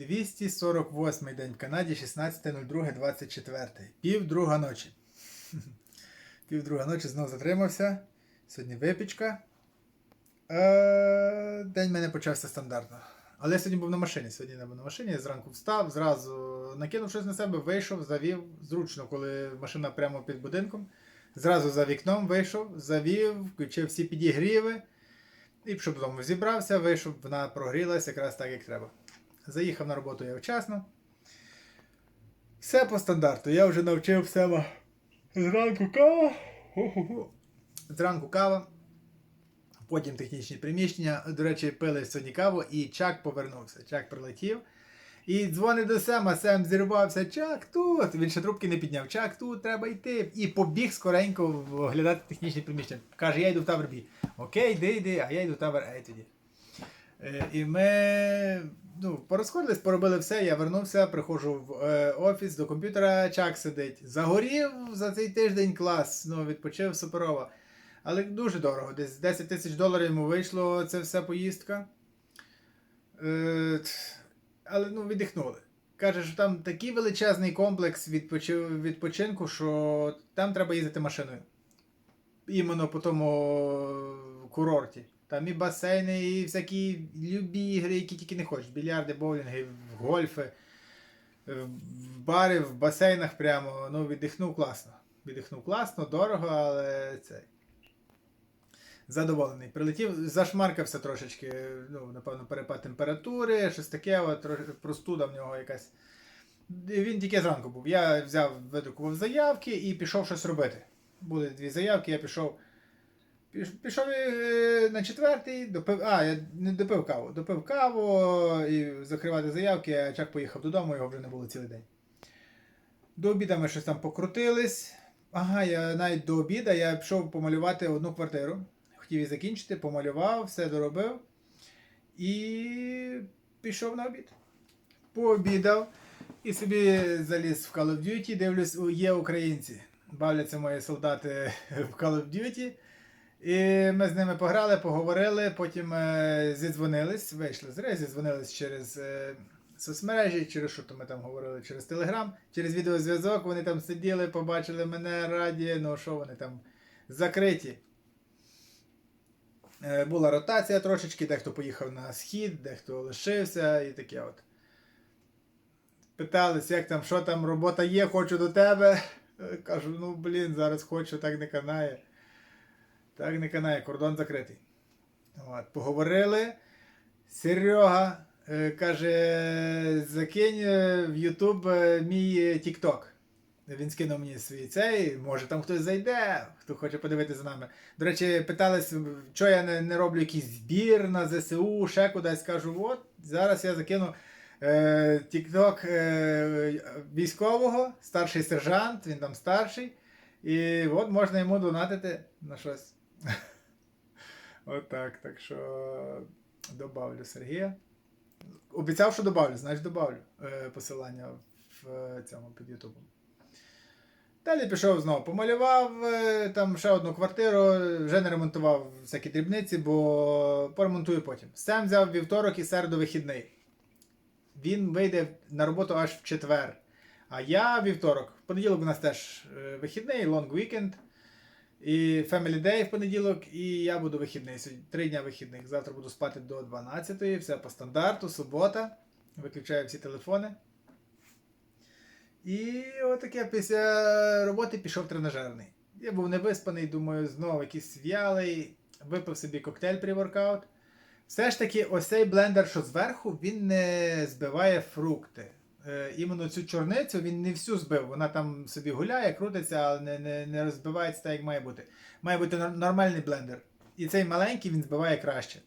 248 день в Канаді, 16.02.24. Пів друга ночі. Пів друга ночі знову затримався. Сьогодні випічка. Е, День мене почався стандартно. Але я сьогодні був на машині. Сьогодні не був на машині, я зранку встав, зразу накинув щось на себе, вийшов, завів. Зручно, коли машина прямо під будинком. Зразу за вікном вийшов, завів, включив всі підігріви. І щоб вдома зібрався, вийшов, вона прогрілася якраз так, як треба. Заїхав на роботу я вчасно. Все по стандарту. Я вже навчив себе зранку кава. Зранку кава. Потім технічні приміщення. До речі, пили сьогодні каву, і Чак повернувся. Чак прилетів. І дзвонить до Сема, Сем зірвався, Чак тут. Він ще трубки не підняв. Чак тут, треба йти. І побіг скоренько оглядати технічні приміщення. Каже, я йду в табор Бі. Окей, йди, йди, а я йду в табор Ей тоді. Е, І ми ну, порозходились, поробили все. Я вернувся, приходжу в е, офіс до комп'ютера, Чак сидить. Загорів за цей тиждень клас, ну, відпочив суперово. Але дуже дорого. Десь 10 тисяч доларів йому вийшло це вся поїздка. Е, але ну, віддихнули. Каже, що там такий величезний комплекс відпочи- відпочинку, що там треба їздити машиною. Іменно по тому курорті. Там і басейни, і всякі любі ігри, які тільки не хочеш. Більярди, боулінги, гольфи, в бари, в басейнах прямо. Ну, віддихнув класно. Віддихнув класно, дорого, але це. Задоволений. Прилетів, зашмаркався трошечки, ну, напевно, перепад температури, щось таке, от, простуда в нього якась. Він тільки зранку був. Я взяв, видрукував заявки і пішов щось робити. Були дві заявки, я пішов. Піш- Пішов е, на четвертий, допив. А, я не допив каву. Допив каву і закривати заявки, а Чак поїхав додому, його вже не було цілий день. До обіда ми щось там покрутились. Ага, я навіть до обіда я пішов помалювати одну квартиру. Хотів її закінчити, помалював, все доробив. І пішов на обід. Пообідав і собі заліз в Call of Duty. Дивлюсь, є українці. Бавляться мої солдати в Call of Duty. І ми з ними пограли, поговорили, потім е, зідзвонились, вийшли з гри, зідзвонились через е, соцмережі, через що то ми там говорили, через Телеграм, через відеозв'язок. Вони там сиділи, побачили мене раді, ну що вони там закриті. Е, Була ротація трошечки, дехто поїхав на схід, дехто лишився і таке от. Питались, як там, що там, робота є, хочу до тебе. Кажу, ну блін, зараз хочу, так не канає. Так не канає, кордон закритий. От, поговорили. Серега е, каже, закинь е, в Ютуб е, мій е, TikTok. Він скинув мені свій цей, може там хтось зайде, хто хоче подивитися за нами. До речі, питались, що я не, не роблю якийсь збір на ЗСУ, ще кудись. Кажу, от зараз я закину е, TikTok е, військового, старший сержант, він там старший. І от можна йому донатити на щось. Отак, так що добавлю Сергія. Обіцяв, що добавлю, значить добавлю е, посилання в е, цьому під Ютубом. Далі пішов знову, помалював е, там ще одну квартиру, вже не ремонтував всякі дрібниці, бо поремонтую потім. Сам взяв вівторок і середу вихідний. Він вийде на роботу аж в четвер. А я вівторок. Понеділок у нас теж вихідний, long weekend. І Family Day в понеділок, і я буду вихідний. Три дня вихідних. Завтра буду спати до 12-ї, все по стандарту, субота. Виключаю всі телефони. І отаке після роботи пішов тренажерний. Я був невиспаний, думаю, знову якийсь в'ялий, випив собі коктейль pre-workout. Все ж таки, ось цей блендер, що зверху, він не збиває фрукти. Е, іменно цю чорницю він не всю збив. Вона там собі гуляє, крутиться, але не, не, не розбивається так, як має бути. Має бути нормальний блендер. І цей маленький він збиває краще.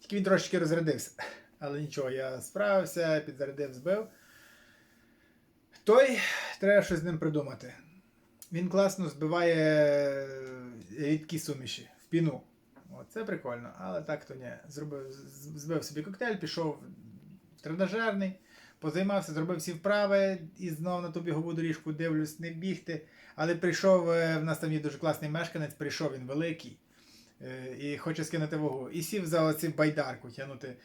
Тільки він трошечки розрядився. Але нічого, я справився, підзарядив, збив. Той треба щось з ним придумати. Він класно збиває рідкі суміші в піну. Це прикольно, але так то ні. Зробив, збив собі коктейль, пішов в тренажерний, позаймався, зробив всі вправи і знов на ту бігову доріжку дивлюсь, не бігти. Але прийшов, е, в нас там є дуже класний мешканець, прийшов він великий е, і хоче скинути вагу. І сів за оці байдарку тягнути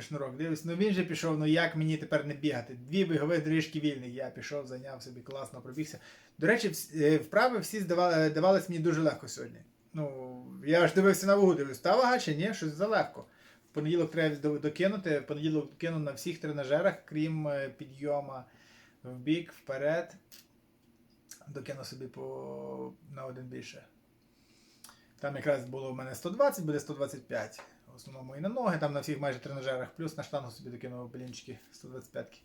шнурок. Дивлюсь, ну він же пішов, ну як мені тепер не бігати? Дві бігові доріжки вільні. Я пішов, зайняв собі класно, пробігся. До речі, е, вправи всі здавали, давались мені дуже легко сьогодні. Ну, я ж дивився на вагу, дивлюсь, та вага чи ні, щось залегко. Понеділок треба докинути, понеділок кину на всіх тренажерах, крім е, підйома в бік, вперед. Докину собі по, на один більше. Там якраз було в мене 120, буде 125. В основному і на ноги, там на всіх майже тренажерах, плюс на штангу собі докинув блінчики 125.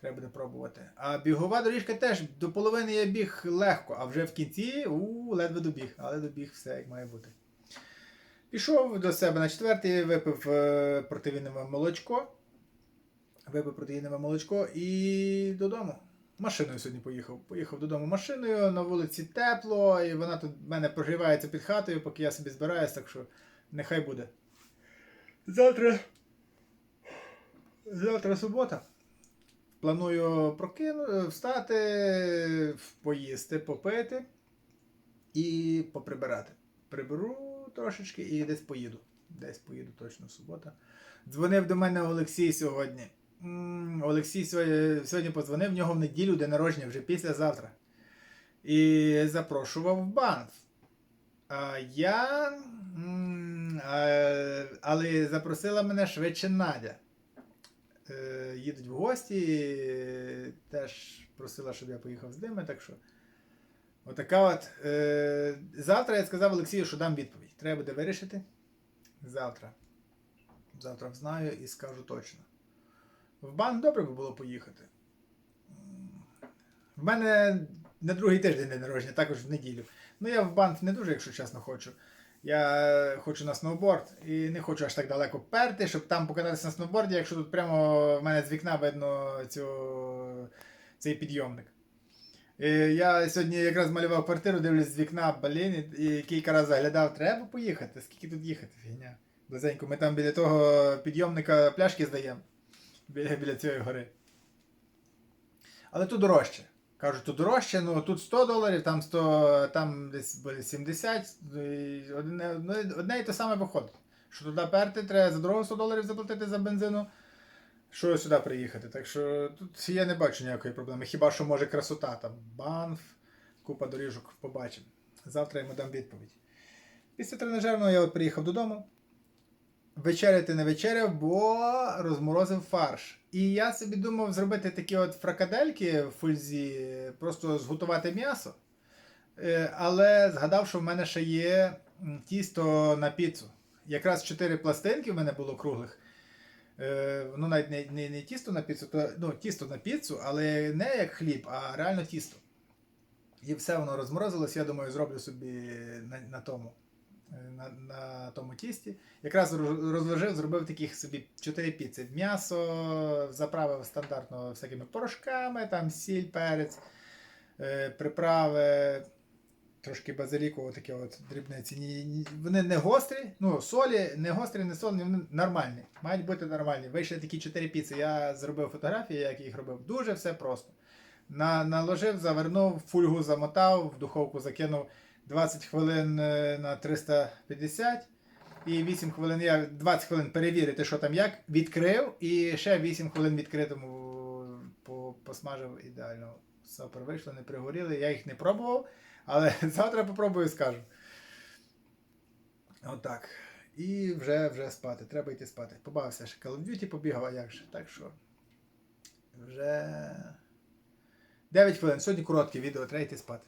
Треба буде пробувати. А бігова доріжка теж до половини я біг легко, а вже в кінці у, ледве добіг, але добіг все як має бути. Пішов до себе на четвертий, випив е, протеїнове молочко. Випив протеїнове молочко і додому. Машиною сьогодні поїхав. Поїхав додому машиною, на вулиці тепло, і вона тут в мене прогрівається під хатою, поки я собі збираюсь, так що нехай буде. Завтра. Завтра субота. Планую прокину, встати, поїсти, попити і поприбирати. Приберу трошечки і десь поїду. Десь поїду точно субота. Дзвонив до мене Олексій сьогодні. Олексій сьогодні, сьогодні подзвонив, в нього в неділю день народження, вже післязавтра. І запрошував в банк. А я. Але запросила мене швидше Надя. Е, Їдуть в гості, теж просила, щоб я поїхав з ними, так що. Отака от. Е, Завтра я сказав Олексію, що дам відповідь. Треба буде вирішити. Завтра. Завтра знаю і скажу точно. В банк добре би було поїхати. В мене на другий тиждень день народження, також в неділю. Ну я в банк не дуже, якщо чесно, хочу. Я хочу на сноуборд і не хочу аж так далеко перти, щоб там покататися на сноуборді, якщо тут прямо в мене з вікна видно цю, цей підйомник. І я сьогодні якраз малював квартиру, дивлюсь з вікна, блін, і, кілька разів заглядав, треба поїхати. Скільки тут їхати, фігня. Близенько, ми там біля того підйомника пляшки здаємо. Біля, біля цієї гори. Але тут дорожче. Кажуть, тут дорожче, ну тут 100 доларів, там 100, там десь буде 70. і Одне, одне, одне і те саме виходить. Що туди перти, треба за дорогу 100 доларів заплатити за бензину, що сюди приїхати. Так що тут я не бачу ніякої проблеми. Хіба що може красота, там банф, купа доріжок, побачимо. Завтра йому дам відповідь. Після тренажерного я от приїхав додому. Вечеряти не вечеряв, бо розморозив фарш. І я собі думав зробити такі от фракадельки в фользі, просто зготувати м'ясо. Е, Але згадав, що в мене ще є тісто на піцу. Якраз чотири пластинки в мене було круглих. Е, Ну, навіть не, не, не тісто на піцу, то ну, тісто на піцу, але не як хліб, а реально тісто. І все воно розморозилось, я думаю, зроблю собі на, на тому. е, На, на тому тісті. Якраз роз- розложив, зробив таких собі 4 піци. М'ясо заправив стандартно всякими порошками, там сіль, перець, е, приправи, трошки базиліку, такі от дрібниці. Вони не гострі, ну, солі, не гострі, не солені, вони нормальні. Мають бути нормальні. Вийшли такі 4 піци. Я зробив фотографії, як їх робив. Дуже все просто. На, наложив, завернув, фольгу замотав, в духовку закинув 20 хвилин е, на 350. І 8 хвилин я 20 хвилин перевірити, що там як, відкрив, і ще 8 хвилин відкритому посмажив ідеально. Супер вийшло, не пригоріли. Я їх не пробував, але завтра попробую і скажу. Отак. І вже, вже спати. Треба йти спати. Побавився ще Call of Duty, побігав, а як же. Так що. Вже. 9 хвилин. Сьогодні коротке відео, треба йти спати.